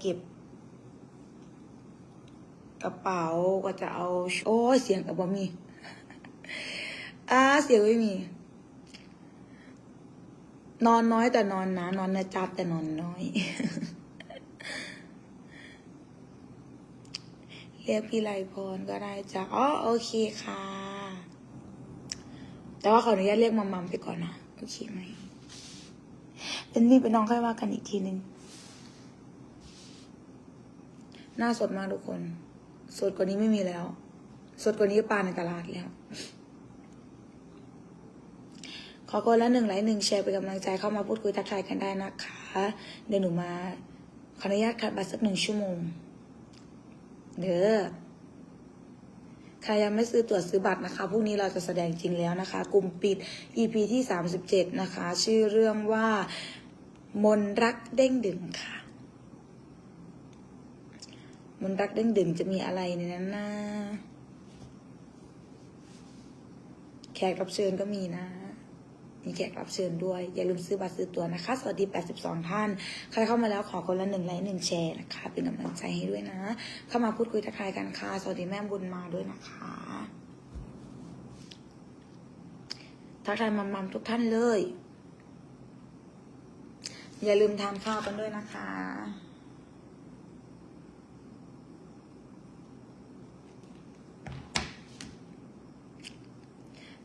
เก็บ กระเป๋าก็จะเอา โอ้เสียงกับบอมีอ่าเสียงไม่มี นอนน้อยแต่นอนนะนอนนะจับแต่นอนน้อยเรียกพี่ไลพรก็ได้จ้ะอ๋อโอเคค่ะ แต่ว่าขออนุญาตเรียกมัมมัมไปก่อนนะ โอเคไหม เป็นนี่เป็นน้องค่อยว่ากันอีกทีหนึ่ง หน้าสดมากทุกคน สดกว่านี้ไม่มีแล้ว สดกว่านี้ก็ปลาในตลาดแล้ว ขอคนละหนึ่งไลค์หนึ่งแชร์เป็นกำลังใจเข้ามาพูดคุยทักทายกันได้นะคะ เดี๋ยวหนูมาขออนุญาตคัดบัตรสักหนึ่งชั่วโมง เด้อใครยังไม่ซื้อตั๋วซื้อบัตรนะคะ พรุ่งนี้เราจะแสดงจริงแล้วนะคะ กลุ่มปิด EP ที่ 37 นะคะ ชื่อเรื่องว่ามนรักเด้งดึงค่ะ มนรักเด้งดึงจะมีอะไรในนั้นนะแขกรับเชิญก็มีนะมีแขกรับเชิญด้วย อย่าลืมซื้อบัตรซื้อตั๋วนะคะ สวัสดี 82 ท่าน ใครเข้ามาแล้วขอคนละหนึ่งไลค์หนึ่งแชร์นะคะ เป็นกำลังใจให้ด้วยนะ เข้ามาพูดคุยทักทายกันค่ะ สวัสดีแม่บุญมาด้วยนะคะ ทักทายมัมมัมทุกท่านเลย อย่าลืมทานข้าวกันด้วยนะคะ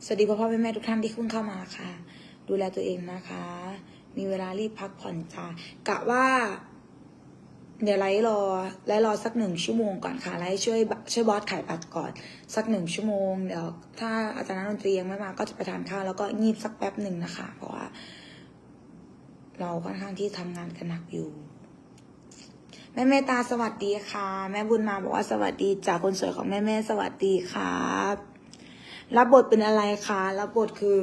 สวัสดีพ่อพ่อแม่แม่ทุกท่านที่เพิ่งเข้ามาค่ะ ดูแลตัวเองนะคะ มีเวลารีบพักผ่อนจ้ากะว่า เดี๋ยวไลฟ์รอไลฟ์รอสักหนึ่งชั่วโมงก่อนค่ะไลฟ์ช่วยช่วยบอสขายบัตรก่อน สักหนึ่งชั่วโมงเดี๋ยวถ้าอาจารย์นักดนตรียังไม่มาก็จะไปทานข้าวแล้วก็งีบสักแป๊บหนึ่งนะคะ เพราะว่า เราค่อนข้างที่ทำงานกันหนักอยู่แม่เมตตาสวัสดีค่ะ แม่บุญมาบอกว่าสวัสดีจากคนสวยของแม่แม่สวัสดีครับ รับบทเป็นอะไรคะรับบทคือ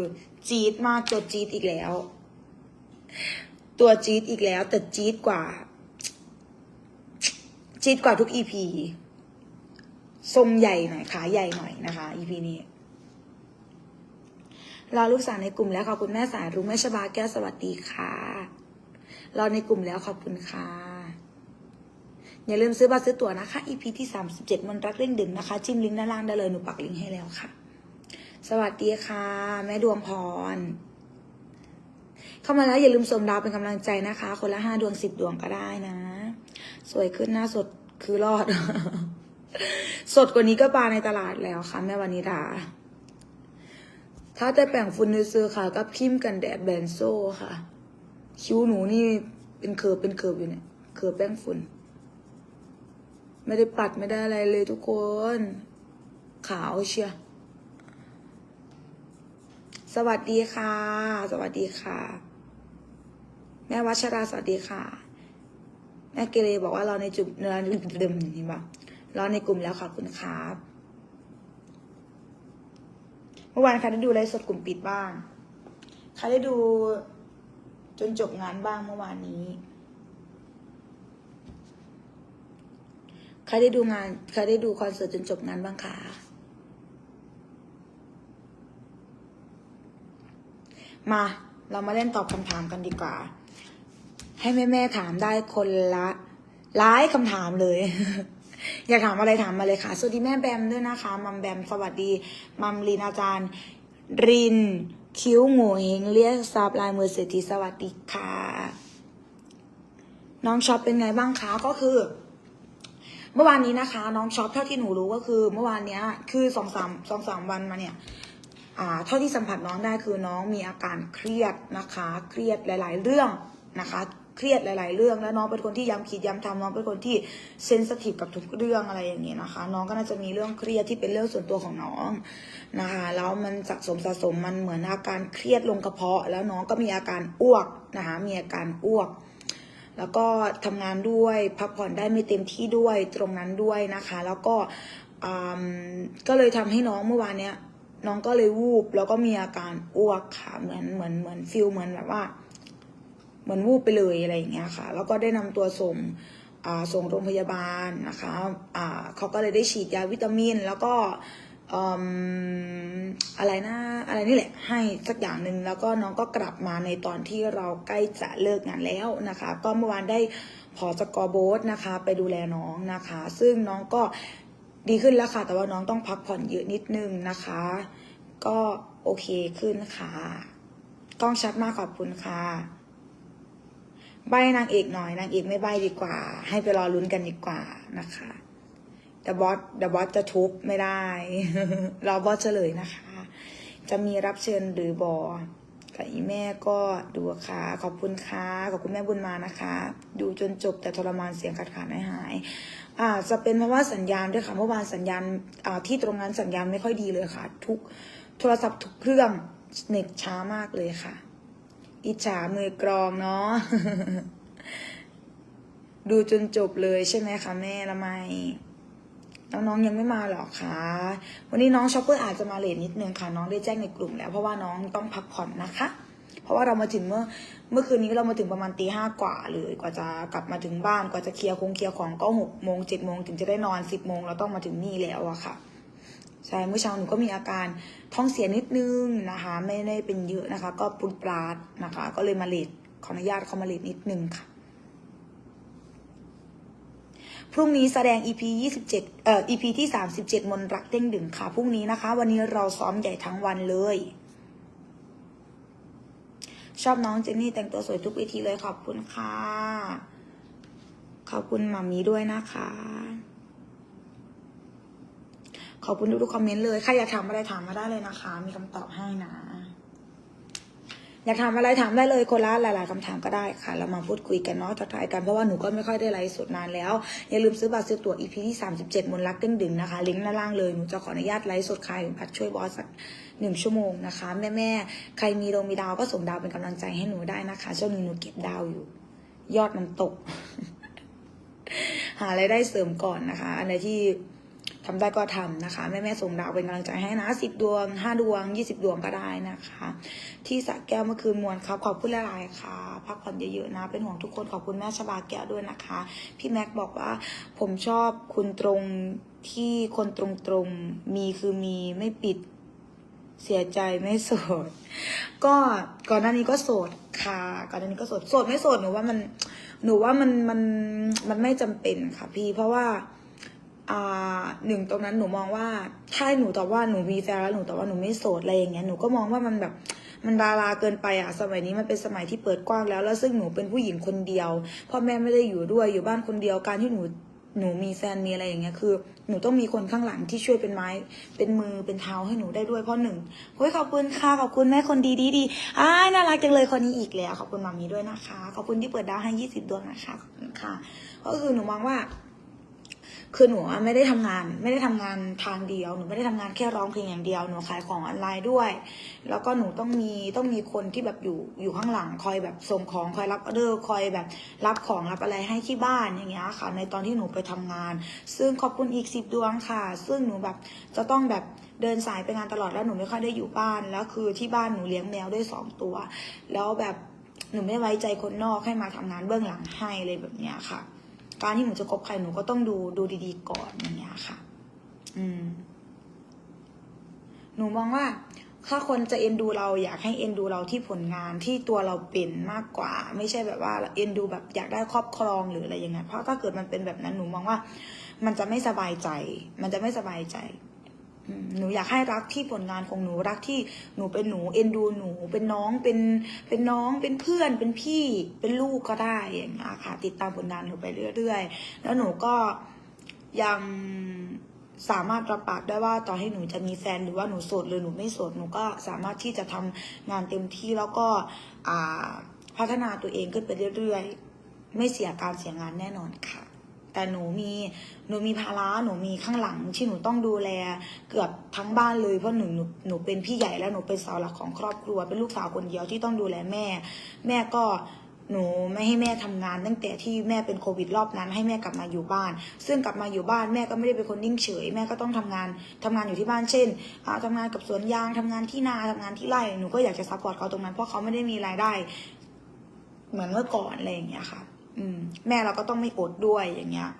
จี๊ดมากตัวจี๊ดอีกแล้ว ตัวจี๊ดอีกแล้ว แต่จี๊ดกว่า จี๊ดกว่าทุกอีพีทรงใหญ่หน่อยขาใหญ่หน่อยนะคะอีพีนี้รอลูกสาวในกลุ่มแล้วขอบคุณแม่สายรุ้งแม่ชบาแก้วสวัสดีค่ะรอในกลุ่มแล้วขอบคุณค่ะ อย่าลืมซื้อบัตรซื้อตั๋วนะคะ EP ที่ 37 มันรักเร่งดึงนะคะ จิ้มลิงก์ด้านล่างได้เลย หนูปักลิงก์ให้แล้วค่ะ สวัสดีค่ะ แม่ดวงพร เข้ามาแล้วอย่าลืมส่งดาวเป็นกำลังใจนะคะ คนละห้าดวงสิบดวงก็ได้นะ สวยขึ้นหน้าสดคือรอด สดกว่านี้ก็ปลาในตลาดแล้วค่ะ แม่วานิดา ถ้าแต่แปรงฝุ่นซื้อค่ะ กับครีมกันแดดแบนโซ่ค่ะ คิ้วหนูนี่เป็นเคิร์ฟเป็นเคิร์ฟอยู่เนี่ยเคิร์ฟแป้งฝุ่นไม่ได้ปัดไม่ได้อะไรเลยทุกคน ขาวเชียว สวัสดีค่ะ สวัสดีค่ะ แม่วัชราสวัสดีค่ะ แม่เกเรบอกว่าเราในจุดเราในเดิมเห็นปะเราในกลุ่มแล้วขอบคุณครับเมื่อวานใครได้ดูไลฟ์สดกลุ่มปิดบ้างใครได้ดูจนจบงานบ้างเมื่อวานนี้ใครได้ดูงานใครได้ดูคอนเสิร์ตจนจบงานบ้างคะ มา เรามาเล่นตอบคำถามกันดีกว่า ให้แม่แม่ถามได้คนละร้ายคำถามเลย อยากถามอะไรถามมาเลยค่ะ สวัสดีแม่แบมด้วยนะคะ มัมแบม สวัสดี มัมลินอาจารย์ ริน คิ้วหมูเฮงเรียกซับลายมือเศรษฐีสวัสดีค่ะ น้องช็อปเป็นไงบ้างคะ ก็คือ เมื่อวานนี้นะคะ น้องช็อปเท่าที่หนูรู้ก็คือ เมื่อวานเนี้ย คือสองสามสองสามวันมาเนี่ย เท่าที่สัมผัสน้องได้คือน้องมีอาการเครียดนะคะ เครียดหลาย ๆ เรื่องนะคะ เครียดหลาย ๆ เรื่อง แล้วน้องเป็นคนที่ย้ำคิดย้ำทำน้องเป็นคนที่เซนสทีฟกับทุกเรื่องอะไรอย่างเงี้ยนะคะ น้องก็น่าจะมีเรื่องเครียดที่เป็นเรื่องส่วนตัวของน้องนะคะแล้วมันสะสมสะสมมันเหมือนอาการเครียดลงกระเพาะ แล้วน้องก็มีอาการอ้วกนะคะมีอาการอ้วกแล้วก็ทำงานด้วยพักผ่อนได้ไม่เต็มที่ด้วยตรงนั้นด้วยนะคะ แล้วก็อืมก็เลยทำให้น้องเมื่อวานเนี้ย น้องก็เลยวูบ แล้วก็มีอาการอ้วกค่ะ เหมือนเหมือนเหมือนฟิลเหมือนแบบว่า เหมือนวูบไปเลยอะไรอย่างเงี้ยค่ะ แล้วก็ได้นำตัวส่งส่งโรงพยาบาลนะคะเขาก็เลยได้ฉีดยาวิตามิน แล้วก็ออะไรนะอะไรนี่แหละ ให้สักอย่างหนึ่งแล้วก็น้องก็กลับมาในตอนที่เราใกล้จะเลิกงานแล้วนะคะ ก็เมื่อวานได้พอสกอโบสนะคะ ไปดูแลน้องนะคะ ซึ่งน้องก็ ดีขึ้นแล้วค่ะ แต่ว่าน้องต้องพักผ่อนเยอะนิดนึงนะคะ ก็โอเคขึ้นค่ะกล้องชัดมากขอบคุณค่ะ ใบนางเอกหน่อยนางเอกไม่ใบดีกว่า ให้ไปรอลุ้นกันดีกว่านะคะเดบอสเดบอสจะทุบไม่ได้ รอบอสเฉลยนะคะ จะมีรับเชิญหรือบอ กับอีแม่ก็ดูค่ะ ขอบคุณค่ะขอบคุณแม่บุญมานะคะ ดูจนจบแต่ทรมานเสียงขาดขาดหายหายอ่าจะเป็นเพราะว่าสัญญาณด้วยค่ะเมื่อวานสัญญาณอ่าที่ตรงนั้นสัญญาณไม่ค่อยดีเลยค่ะ ทุกโทรศัพท์ทุกเครื่องเน็ตช้ามากเลยค่ะ อิจฉามือกรองเนาะดูจนจบเลยใช่ไหมคะแม่ละไม น้องๆยังไม่มาหรอคะวันนี้น้องช็อปเปอร์อาจจะมาเลทนิดนึงค่ะ น้องได้แจ้งในกลุ่มแล้ว เพราะว่าน้องต้องพักผ่อนนะคะ เพราะว่าเรามาถึงเมื่อเมื่อคืนนี้เรามาถึงประมาณตีห้ากว่าเลยกว่าจะกลับมาถึงบ้านกว่าจะเคลียร์คงเคลียร์ของก็หกโมงเจ็ดโมงถึงจะได้นอนสิบโมงเราต้องมาถึงนี่แล้วอะค่ะใช่เมื่อเช้าหนูก็มีอาการท้องเสียนิดนึงนะคะ ไม่ได้เป็นเยอะนะคะ ก็ปุดปราดนะคะ ก็เลยมาเลทขออนุญาตเขามาเลทนิดนึงค่ะ พรุ่งนี้แสดง EP 27เอ่อ EP ที่ 37 มนรักเด้งดึงค่ะ พรุ่งนี้นะคะ วันนี้เราซ้อมใหญ่ทั้งวันเลย ชอบน้องเจนนี่แต่งตัวสวยทุกเวทีเลยขอบคุณค่ะ ขอบคุณมามีด้วยนะคะ ขอบคุณทุกๆคอมเมนต์เลย ใครอยากถามอะไรถามมาได้เลยนะคะ มีคำตอบให้นะ อยากถามอะไรถามได้เลยคนละหลาย ๆคำถามก็ได้ค่ะ เรามาพูดคุยกันเนาะทักทายกันเพราะว่าหนูก็ไม่ค่อยได้ไลฟ์สดนานแล้ว อย่าลืมซื้อบัตรซื้อตั๋ว EP ที่ 37มนต์รักเด้งดึงนะคะ ลิงก์ด้านล่างเลยหนูจะขออนุญาตไลฟ์สดขายบัตรช่วยบอสสักหนึ่งชั่วโมงนะคะ แม่ ๆ ใครมีดวงมีดาวก็ส่งดาวเป็นกำลังใจให้หนูได้นะคะช่วงนี้หนูเก็บดาวอยู่ ยอดมันตก หาอะไรายได้เสริมก่อนนะคะอันไหนที่ ทำได้ก็ทำนะคะแม่แม่ส่งดาวเป็นกำลังใจให้นะสิบดวงห้าดวงยี่สิบดวงก็ได้นะคะ ที่สระแก้วเมื่อคืนมวลครับขอบคุณหลายๆค่ะ พักผ่อนเยอะๆนะ เป็นห่วงทุกคนขอบคุณแม่ชบาแก้วด้วยนะคะ พี่แม็กบอกว่าผมชอบคุณตรงที่คนตรงๆมีคือมีไม่ปิดเสียใจไม่โสด ก็ก่อนหน้านี้ก็โสดค่ะ ก่อนหน้านี้ก็โสดโสดไม่โสดหนูว่ามันหนูว่ามันมันมันไม่จำเป็นค่ะพี่เพราะว่า หนึ่งตรงนั้นหนูมองว่าถ้าหนูตอบว่าหนูมีแฟนแล้วหนูตอบว่าหนูไม่โสดอะไรอย่างเงี้ยหนูก็มองว่ามันแบบมันดาราเกินไปอะสมัยนี้มันเป็นสมัยที่เปิดกว้างแล้ว แล้วซึ่งหนูเป็นผู้หญิงคนเดียวพ่อแม่ไม่ได้อยู่ด้วยอยู่บ้านคนเดียวการที่หนูหนูมีแฟนมีอะไรอย่างเงี้ยคือ หนูต้องมีคนข้างหลังที่ช่วยเป็นไม้ เป็นมือเป็นเท้าให้หนูได้ด้วยเพราะหนึ่งเฮ้ยขอบคุณค่ะขอบคุณแม่คนดีดีดีอ้าน่ารักจังเลยคนนี้อีกแล้วขอบคุณมามีด้วยนะคะ ขอบคุณที่เปิดดาวให้ยี่สิบดวงนะคะขอบคุณค่ะก็คือหนูมองว่า คือหนูไม่ได้ทำงาน ไม่ได้ทำงานทางเดียว หนูไม่ได้ทำงานแค่ร้องเพลงอย่างเดียว หนูขายของออนไลน์ด้วย แล้วก็หนูต้องมีต้องมีคนที่แบบอยู่อยู่ข้างหลังคอยแบบส่งของคอยรับออเดอร์คอยแบบรับของรับอะไรให้ที่บ้านอย่างเงี้ยค่ะ ในตอนที่หนูไปทำงาน ซึ่งขอบคุณอีกสิบดวงค่ะ ซึ่งหนูแบบจะต้องแบบเดินสายไปงานตลอดแล้วหนูไม่ค่อยได้อยู่บ้าน แล้วคือที่บ้านหนูเลี้ยงแมวด้วยสองตัว แล้วแบบหนูไม่ไว้ใจคนนอกให้มาทำงานเบื้องหลังให้เลยแบบเนี้ยค่ะ การที่หนูจะคบใครหนูก็ต้องดูดูดีๆก่อนอย่างเงี้ยค่ะ อืม หนูมองว่า ถ้าคนจะเอ็นดูเราอยากให้เอ็นดูเราที่ผลงานที่ตัวเราเป็นมากกว่า ไม่ใช่แบบว่าเอ็นดูแบบอยากได้ครอบครองหรืออะไรอย่างเงี้ยเพราะถ้าเกิดมันเป็นแบบนั้นหนูมองว่า มันจะไม่สบายใจ มันจะไม่สบายใจ หนูอยากให้รักที่ผลงานของหนูรักที่หนูเป็นหนูเอ็นดูหนูเป็นน้องเป็นเป็นน้องเป็นเพื่อนเป็นพี่เป็นลูกก็ได้อย่างเงี้ยค่ะติดตามผลงานหนูไปเรื่อยๆ แล้วหนูก็ยังสามารถรับปากได้ว่าต่อให้หนูจะมีแฟนหรือว่าหนูโสดหรือหนูไม่โสดหนูก็สามารถที่จะทำงานเต็มที่แล้วก็อ่าพัฒนาตัวเองขึ้นไปเรื่อยๆ ไม่เสียการเสียงานแน่นอนค่ะ แต่หนูมีหนูมีภาระหนูมีข้างหลังที่หนูต้องดูแล เกือบทั้งบ้านเลยเพราะหนูหนูหนูเป็นพี่ใหญ่แล้วหนูเป็นเสาหลักของครอบครัว เป็นลูกสาวคนเดียวที่ต้องดูแลแม่ แม่ก็หนูไม่ให้แม่ทำงาน ตั้งแต่ที่แม่เป็นโควิดรอบนั้น ให้แม่กลับมาอยู่บ้าน ซึ่งกลับมาอยู่บ้านแม่ก็ไม่ได้เป็นคนนิ่งเฉย แม่ก็ต้องทำงานทำงานอยู่ที่บ้านเช่นอ่าทำงานกับสวนยางทำงานที่นาทำงานที่ไร่หนูก็อยากจะซัพพอร์ตเขาตรงนั้นเพราะเขาไม่ได้มีรายได้ เหมือนเมื่อก่อนอะไรอย่างเงี้ยค่ะ อืม แม่เราก็ต้องไม่อดด้วยอย่างเงี้ย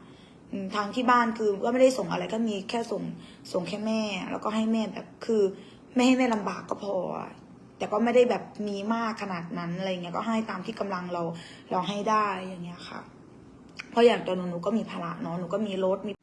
ทางที่บ้านคือก็ไม่ได้ส่งอะไรก็มีแค่ส่งส่งแค่แม่ แล้วก็ให้แม่แบบคือ ไม่ให้แม่ลำบากก็พอ แต่ก็ไม่ได้แบบมีมากขนาดนั้นอะไรเงี้ยก็ให้ตามที่กำลังเราเราให้ได้อย่างเงี้ยค่ะ เพราะอย่างตัวหนูหนูก็มีภาระเนาะหนูก็มีรถมี